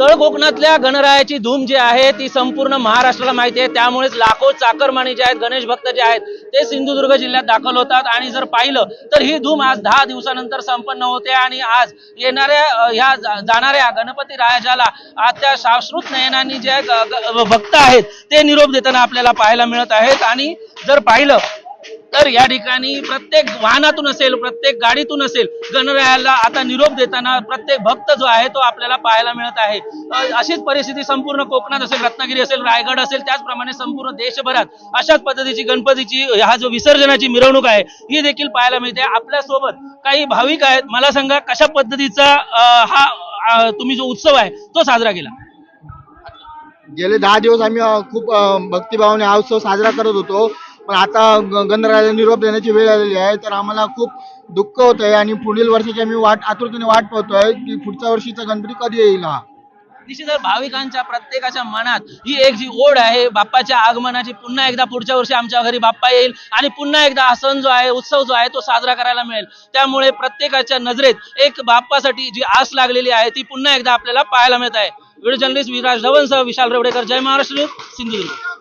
तळ कोकणातल्या गणरायाची धूम जी आहे ती संपूर्ण महाराष्ट्राला माहिती आहे. त्यामुळेच लाखो चाकरमानी जे आहेत गणेश भक्त जे आहेत ते सिंधुदुर्ग जिल्ह्यात दाखल होतात. आणि जर पाहिलं तर ही धूम आज दहा दिवसानंतर संपन्न होते आणि आज येणाऱ्या ह्या जाणाऱ्या गणपती राजाला आज त्या शाश्रुत नयनांनी जे भक्त आहेत ते निरोप देताना आपल्याला पाहायला मिळत आहेत. आणि जर पाहिलं तर या ठिकाणी प्रत्येक वाहनातून असेल प्रत्येक गाडीतून असेल गणरायाला आता निरोप देताना प्रत्येक भक्त जो आहे तो आपल्याला पाहायला मिळत आहे. अशीच परिस्थिती संपूर्ण कोकणात असेल रत्नागिरी असेल रायगड असेल त्याचप्रमाणे संपूर्ण देशभरात अशाच पद्धतीची गणपतीची हा जो विसर्जनाची मिरवणूक आहे ही देखील पाहायला मिळते. आपल्यासोबत काही भाविक आहेत. मला सांगा कशा पद्धतीचा हा तुम्ही जो उत्सव आहे तो साजरा केला? गेले दहा दिवस आम्ही खूप भक्तिभावाने हा उत्सव साजरा करत होतो. पण आता गणरायाला निरोप देण्याची वेळ आलेली आहे. तर आम्हाला खूप दुःख होत आहे आणि पुढील वर्षाची आम्ही वाट आतुरतेने वाट पाहतोय की पुढच्या वर्षीचा गणपती कधी येईल हा. निश्चितच भाविकांच्या प्रत्येकाच्या मनात ही एक जी ओढ आहे बाप्पाच्या आगमनाची पुन्हा एकदा पुढच्या वर्षी आमच्या घरी बाप्पा येईल आणि पुन्हा एकदा हा सण जो आहे उत्सव जो आहे तो साजरा करायला मिळेल. त्यामुळे प्रत्येकाच्या नजरेत एक बाप्पासाठी जी आस लागलेली आहे ती पुन्हा एकदा आपल्याला पाहायला मिळत आहे. व्हिडिओ जर्नलिस्ट विराज धवनसह विशाल रेवडेकर. जय महाराष्ट्र सिंधुदुर्ग.